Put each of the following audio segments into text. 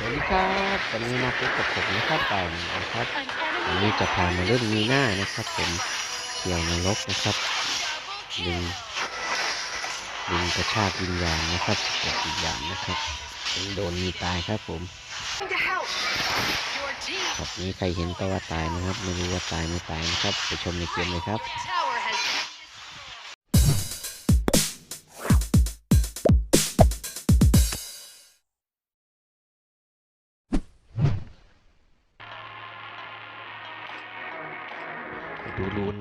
สวัสดีครับวันนี้มาพบกับผมนะครับป่านนะครับวันนี้จะพามาเล่นมีหน้านะครับผมเกี่ยวนรกนะครับดึงดึงกระชากวิญญาณนะครับสะกดวิญญาณนะครับถึงโดนมีตายครับผม to help. Your team ช็อตนี้ใครเห็นก็ว่าตายนะครับ ไม่รู้ว่าตายไม่ตายนะครับ ไปชมในเกมเลยครับ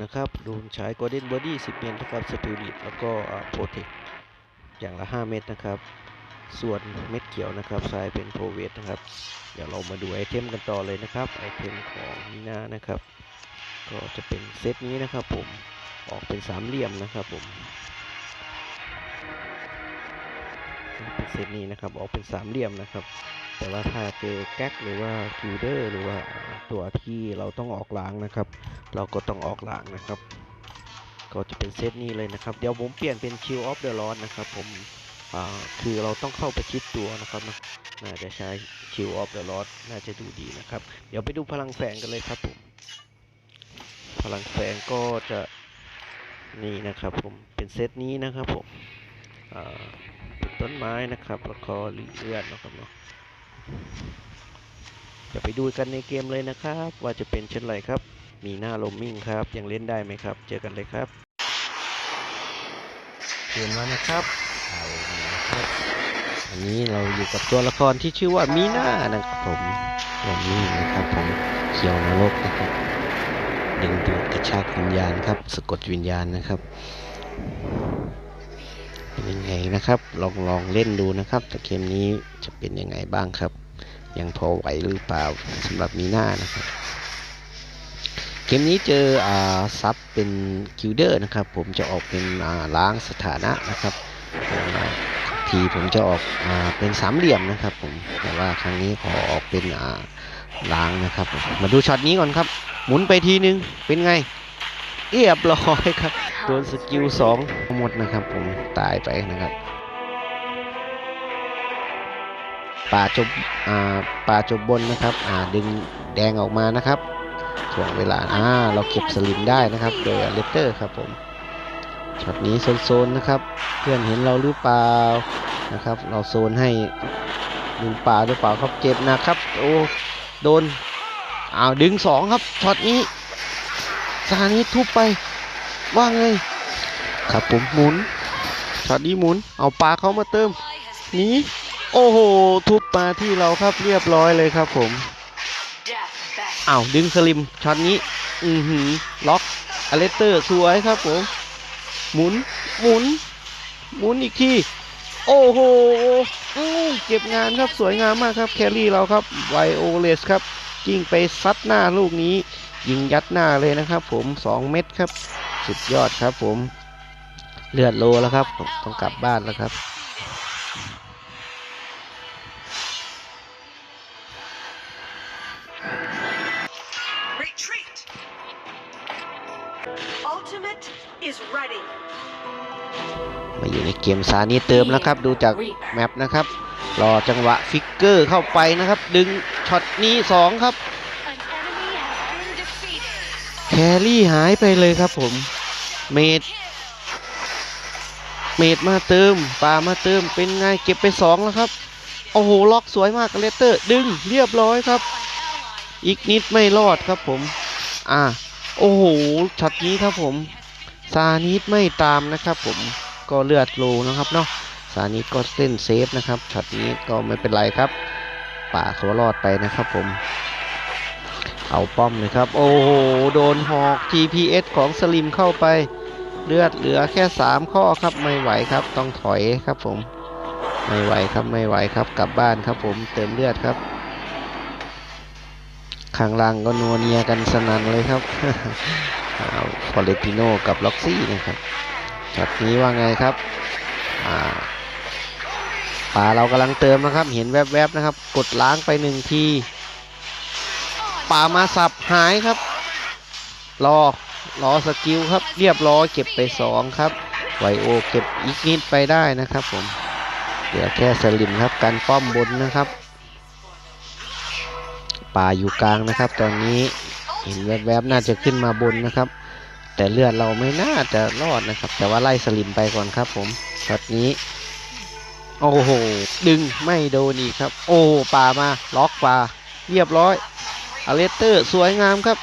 นะครับรูนใช้ Golden Body 10เมตรนะครับ Spirit แล้วก็โปรเทคอย่างละ 5 เม็ดนะครับ ส่วนเม็ดเขียวนะครับใช้เป็นโปรเวตนะครับ เดี๋ยวเรามาดูไอเทมกันต่อเลยนะครับไอเทมของมีนานะครับ ก็จะเป็นเซตนี้นะครับผมออกเป็นสามเหลี่ยมนะครับผม เป็นเซตนี้นะครับออกเป็นสามเหลี่ยมนะครับ แต่ว่าถ้าเจอแก๊กหรือว่าคิวเดอร์หรือว่าตัวที่เราต้องออกล้างนะครับ เราก็ต้องออกล้างนะครับ ก็จะเป็นเซตนี้เลยนะครับ เดี๋ยวผมเปลี่ยนเป็น Chill of the Lord นะครับผมคือเราต้องเข้าไปชิดตัวนะครับนะน่าจะใช้ Chill of the Lord น่าจะดูดีนะครับ เดี๋ยวไปดูพลังแฝงกันเลยครับผมพลังแฝงก็จะนี่นะครับผมเป็นเซตนี้นะครับผมอ่า ต้นไม้นะครับแล้วก็เลือดนะครับเนาะจะไปดูกันในเกมเลยนะครับ ว่าจะเป็นเช่นไรครับ มีหน้าลมมิ่งครับ ยังเล่นได้ไหมครับ เจอกันเลยครับเกมแล้วนะครับเอานะครับอันนี้เราอยู่กับตัวละครที่ชื่อว่ามีหน้านะครับผมตัวนี้นะครับผมเขียวนรกนะครับดึงดูดกระชากวิญญาณครับสะกดวิญญาณนะครับ ยังไงนะครับ ลองลองเล่นดูนะครับ แต่เกมนี้จะเป็นยังไงบ้างครับ ยังพอไหวหรือเปล่าสำหรับมีหน้านะครับ เกมนี้เจออ่าซับเป็นคิวเดอร์นะครับ ผมจะออกเป็นอ่าล้างสถานะนะครับทีผมจะออกอ่าเป็นสามเหลี่ยมนะครับ ผมแต่ว่าครั้งนี้ขอออกเป็นอ่าล้างนะครับมมาดูช็อตนี้ก่อนครับ หมุนไปทีนึงเป็นไงเรียบร้อยครับ โดนสกิลสองหมดนะครับผมตายไปนะครับ ป่าจบอ่าป่าจบบนนะครับ อ่าดึงแดงออกมานะครับช่วงเวลาอ่าเราเก็บสลิมได้นะครับ โดยเลเตอร์ครับผมช็อตนี้โซนๆนะครับ เพื่อนเห็นเราหรือเปล่านะครับ เราโซนให้ดึงป่าหรือเปล่าครับเจ็บนะครับโอ้โดนอ้าวดึงสองครับช็อตนี้ซานี้ทุบไป ว่าไง ครับผมหมุนช็อตนี้หมุน เอาปลาเขามาเติมนี้โอ้โห ทุบมาที่เราครับเรียบร้อยเลยครับผมอ้าวดึงสลิมช็อตนี้ อือหือล็อกอเลสเตอร์สวยครับผม หมุนหมุน หมุนอีกทีโอ้โหเก็บงานครับสวยงามมากครับแครี่เราครับไวโอเลสครับยิงไปซัดหน้าลูกนี้ ยิงยัดหน้าเลยนะครับ ผม 2 เม็ดครับ สุดยอดครับ ผมเลือดโลแล้วครับ ต้องกลับบ้านแล้วครับ Retreat. Ultimate is ready. มาอยู่ในเกมซานี้เติมแล้วครับ ดูจากแมปนะครับรอจังหวะฟิกเกอร์เข้าไปนะครับ ดึงช็อตนี้ 2 ครับ แครี่หายไปเลยครับผม เมดเมดมาเติมป่ามาเติมเป็นไงเก็บไป2แล้วครับ โอ้โห ล็อกสวยมากเลสเตอร์ ดึงเรียบร้อยครับ อีกนิดไม่รอดครับผม อ่า โอ้โหช็อตนี้ครับผม ซานิดไม่ตามนะครับผม ก็เลือดโลนะครับเนาะ ซานิดก็เล่นเซฟนะครับ ช็อตนี้ก็ไม่เป็นไรครับ ป่าเขารอดไปนะครับผม เอาป้อมเลยครับ โอ้โห โดนหอก GPS ของสลิมเข้าไป เลือดเหลือแค่ 3 ข้อครับไม่ไหวครับ ต้องถอยครับผม ไม่ไหวครับไม่ไหวครับกลับบ้านครับผมเติมเลือดครับข้างล่างก็นัวเนียกันสนั่นเลยครับเอาฟอเรติโนกับล็อกซี่นะครับช็อตนี้ว่าไงครับอ่าป่าเรากำลังเติมนะครับ เห็นแวบๆนะครับ กดล้างไปหนึ่งที ป่ามาสับหายครับ รอรอสกิลครับ เรียบร้อยเก็บไปสองครับ ไวโอเก็บอีกนิดไปได้นะครับผมเหลือแค่สลิมครับการป้อมบนนะครับ ป่าอยู่กลางนะครับ ตอนนี้เห็นแวบๆน่าจะขึ้นมาบนนะครับ แต่เลือดเราไม่น่าจะรอดนะครับ แต่ว่าไล่สลิมไปก่อนครับ ผมช็อตนี้โอ้โห ดึงไม่โดนอีกครับ โอ้ป่ามาล็อกป่าเรียบร้อย อเลสเตอร์สวยงามครับ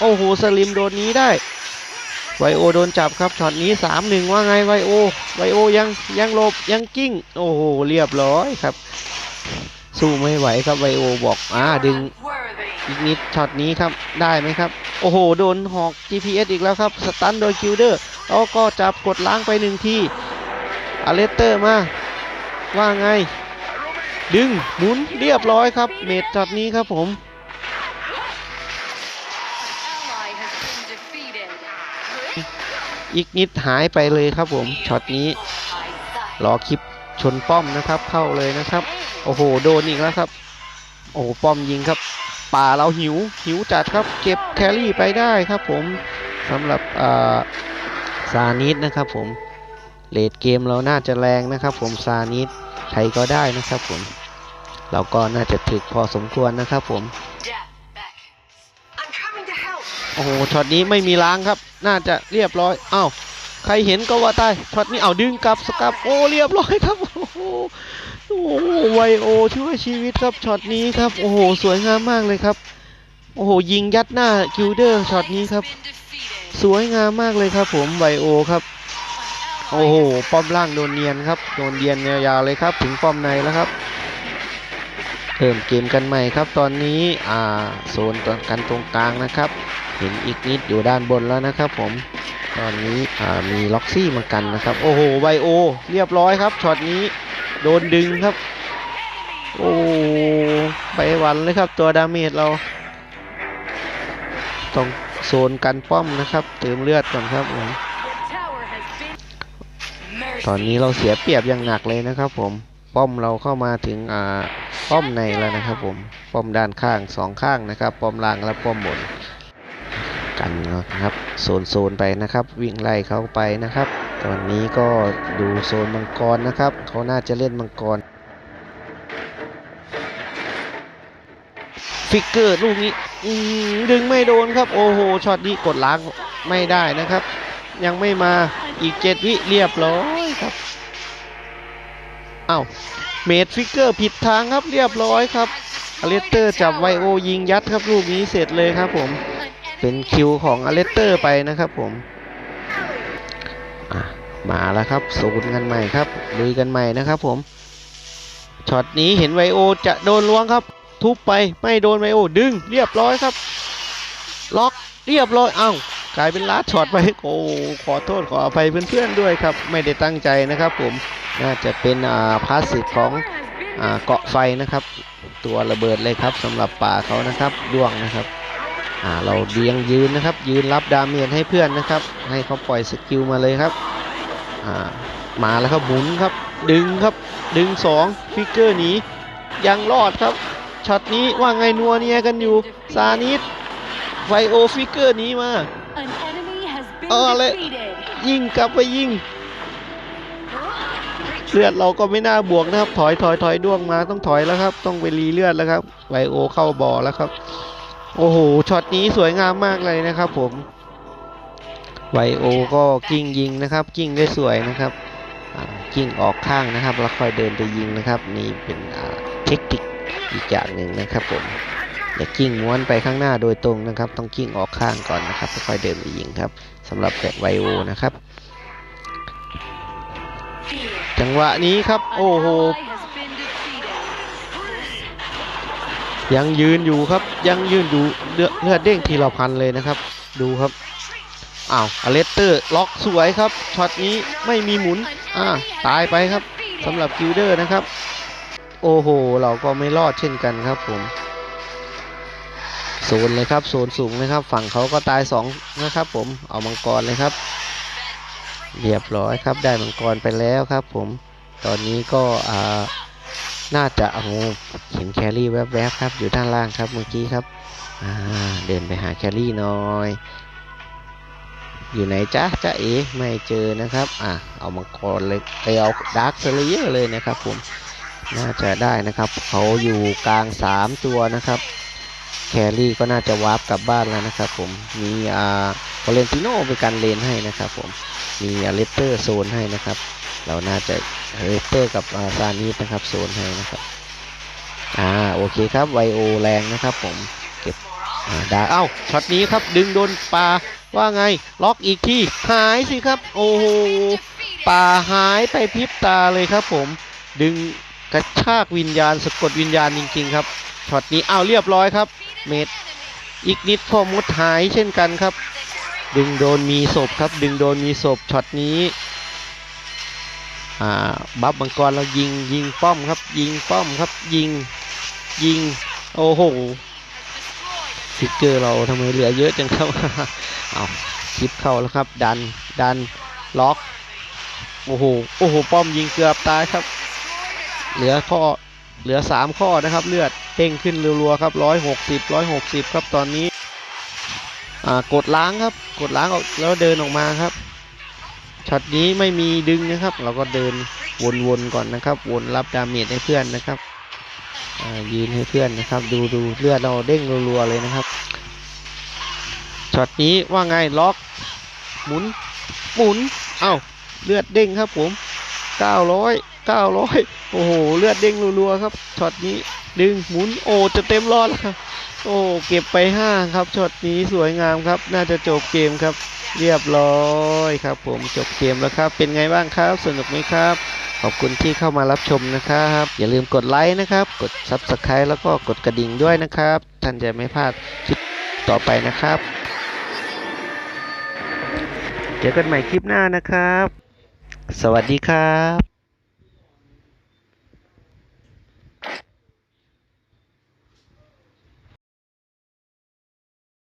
โอ้โหสลิมโดนนี้ได้ ไวโอโดนจับครับช็อตนี้3 1ว่าไงไวโอ ไวโอยังยังหลบยังกิ้ง โอ้โหเรียบร้อยครับ สู้ไม่ไหวครับไวโอบอกอ่าดึงอีกนิดช็อตนี้ครับได้ไหมครับ โอ้โหโดนหอก GPS อีกแล้วครับสตันโดยคิวเดอร์แล้วก็จับกดล้างไปหนึ่งทีอเลสเตอร์มาว่าไง ดึงหมุนเรียบร้อยครับ เมดช็อตนี้ครับผม อีกนิดหายไปเลยครับผมช็อตนี้รอคลิปชนป้อมนะครับ เข้าเลยนะครับ โอ้โหโดนอีกแล้วครับ โอ้โหป้อมยิงครับ ป่าเราหิวหิวจัดครับ เก็บแครี่ไปได้ครับผมสำหรับอ่าซานิดนะครับ ผมเลดเกมเราน่าจะแรงนะครับ ผมซานิดใครก็ได้นะครับผมเราก็น่าจะถึกพอสมควรนะครับผม Death back. I'm coming to help. โอ้โหช็อตนี้ไม่มีล้างครับ น่าจะเรียบร้อยอ้าวใครเห็นก็ว่าตายช็อตนี้เอาดึงกลับสกับโอ้เรียบร้อยครับโอ้โหโอ้โหไวโอช่วยชีวิตครับช็อตนี้ครับ โอ้โห สวยงามมากเลยครับ โอ้โห ยิงยัดหน้าคิวเดอร์ช็อตนี้ครับ สวยงามมากเลยครับ ผมไวโอครับโอ้โห ป้อมล่างโดนเนียนครับ โดนเนียนยาวๆเลยครับ ถึงป้อมในแล้วครับ เริ่มเกมกันใหม่ครับตอนนี้อ่าโซนตกันตรงกลางนะครับ เห็นอีกนิดอยู่ด้านบนแล้วนะครับผมตอนนี้อ่ามีล็อกซี่มากันนะครับ โอ้โหไวโอ เรียบร้อยครับช็อตนี้โดนดึงครับ โอ้ไปวันเลยครับตัวดาเมจเราต้องโซนกันป้อมนะครับ เติมเลือดก่อนครับผมตอนนี้เราเสียเปรียบอย่างหนักเลยนะครับผม ป้อมเราเข้ามาถึงป้อมในแล้วนะครับผมป้อมด้านข้างสองข้างนะครับป้อมล่างและป้อมบนกันนะครับโซนโซนไปนะครับ วิ่งไล่เขาไปนะครับ ตอนนี้ก็ดูโซนมังกรนะครับเขาน่าจะเล่นมังกรฟิกเกอร์ลูกนี้ดึงไม่โดนครับ โอ้โหช็อตนี้กดล้างไม่ได้นะครับ ยังไม่มาอีกเจ็ดวิเรียบร้อยครับ อ้าวเมดฟิกเกอร์ผิดทางครับเรียบร้อยครับอเลสเตอร์จับไวโอยิงยัดครับลูกนี้เสร็จเลยครับผมเป็นคิวของอเลสเตอร์ไปนะครับผมมาแล้วครับสูนกันใหม่ครับลุยกันใหม่นะครับผมช็อตนี้เห็นไวโอจะโดนล้วงครับ ทุบไปไม่โดนไวโอดึงเรียบร้อยครับ ล็อกเรียบร้อยเอ้ากลายเป็นลัดช็อตไปโอ้ขอโทษขออภัยเพื่อนๆด้วยครับ ไม่ได้ตั้งใจนะครับผม น่าจะเป็นอ่าพาสซีฟของอ่าเกาะไฟนะครับ ตัวระเบิดเลยครับสำหรับป่าเขานะครับด้วงนะครับอ่าเราเดียงยืนนะครับ ยืนรับดาเมจให้เพื่อนนะครับ ให้เขาปล่อยสกิลมาเลยครับอ่ามาแล้วครับหมุนครับ ดึงครับดึงสองฟิกเกอร์หนียังรอดครับช็อตนี้ว่าไงนัวเนียกันอยู่ซานิดไฟโอฟิกเกอร์หนี้มา An enemy has been Ờ, lại- defeated. ยิงกลับไปยิง เลือดเราก็ไม่น่าบวกนะครับ ถอยถอยถอยด้วงมาต้องถอยแล้วครับ ต้องไปรีเลือดแล้วครับไวโอเข้าบ่อแล้วครับ โอ้โหช็อตนี้สวยงามมากเลยนะครับ ผมไวโอก็กิ้งยิงนะครับ กิ้งได้สวยนะครับกิ้งออกข้างนะครับแล้วค่อยเดินไปยิงนะครับ นี่เป็นเทคนิคอีกอย่างหนึ่งนะครับ ผมอย่ากิ้งม้วนไปข้างหน้าโดยตรงนะครับ ต้องกิ้งออกข้างก่อนนะครับแล้วค่อยเดินไปยิงครับสำหรับแบบไวโอนะครับ จังหวะนี้ครับ โอ้โห ยังยืนอยู่ครับ ยังยืนอยู่เลือดเลือดเด้งทีละพันเลยนะครับ ดูครับอ้าวอเลสเตอร์ล็อกสวยครับช็อตนี้ไม่มีหมุนอ่าตายไปครับสำหรับกิลเดอร์นะครับ โอ้โห เราก็ไม่รอดเช่นกันครับผมโซนเลยครับโซนสูงเลยครับ ฝั่งเขาก็ตายสองนะครับผมเอามังกรเลยครับ เรียบร้อยครับได้มังกรไปแล้วครับ ผมตอนนี้ก็อ่าน่าจะโอ้เห็นแครี่แวบๆครับ อยู่ด้านล่างครับเมื่อกี้ครับอ่าเดินไปหาแครี่หน่อย อยู่ไหนจ๊ะจ๊ะเอ๋ไม่เจอนะครับอะเอามังกรเลยไปเอาดาร์คเซเลเยอร์เลยนะครับ ผมน่าจะได้นะครับเขาอยู่กลาง 3 ตัวนะครับแครี่ก็น่าจะวาร์ปกลับบ้านแล้วนะครับ ผมมีอ่าโอเลนติโนเป็นการเลนให้นะครับ ผม มีอเลสเตอร์โซนให้นะครับ เราน่าจะอเลสเตอร์กับอาซานิสนะครับโซนให้นะครับอ่าโอเคครับไวโอแรงนะครับผมเก็บอ่าดาเอ้าช็อตนี้ครับดึงโดนปลาว่าไง ล็อกอีกทีหายสิครับ โอ้โหปลาหายไปพริบตาเลยครับผม ดึงกระชากวิญญาณสะกดวิญญาณจริง ๆ ครับช็อตนี้เอ้าเรียบร้อยครับ เมดอีกนิดพอมุดหายเช่นกันครับ ดึงโดนมีศพครับ ดึงโดนมีศพช็อตนี้อ่าบัฟมังกรเรายิงยิงป้อมครับ ยิงป้อมครับยิงยิงโอ้โหฟิกเกอร์เราทำไมเหลือเยอะจังครับเอาคลิปเข้าแล้วครับ ดันดันล็อกโอ้โหโอ้โหป้อมยิงเกือบตายครับ เหลือข้อเหลือสามข้อนะครับ เลือดเด้งขึ้นรัวๆครับร้อยหกสิบร้อยหกสิบครับตอนนี้ กดล้างครับ กดล้างออกแล้วเดินออกมาครับช็อตนี้ไม่มีดึงนะครับ เราก็เดินวนๆก่อนนะครับ วนรับดาเมจให้เพื่อนนะครับยืนให้เพื่อนนะครับ ดูดูเลือดเราเด้งรัวๆเลยนะครับช็อตนี้ว่าไงล็อกหมุนหมุนเอ้าเลือดเด้งครับผม900 900โอ้โหเลือดเด้งรัวๆครับช็อตนี้ดึงหมุนโอ้จะเต็มรอดแล้วครับ โอ้เก็บไป5ครับช็อตนี้สวยงามครับ น่าจะจบเกมครับ เรียบร้อยครับ ผมจบเกมแล้วครับ เป็นไงบ้างครับสนุกไหมครับขอบคุณที่เข้ามารับชมนะครับ อย่าลืมกดไลค์นะครับ กด Subscribe แล้วก็กดกระดิ่งด้วยนะครับ ท่านจะไม่พลาดคลิปต่อไปนะครับ เจอกันใหม่คลิปหน้านะครับ สวัสดีครับ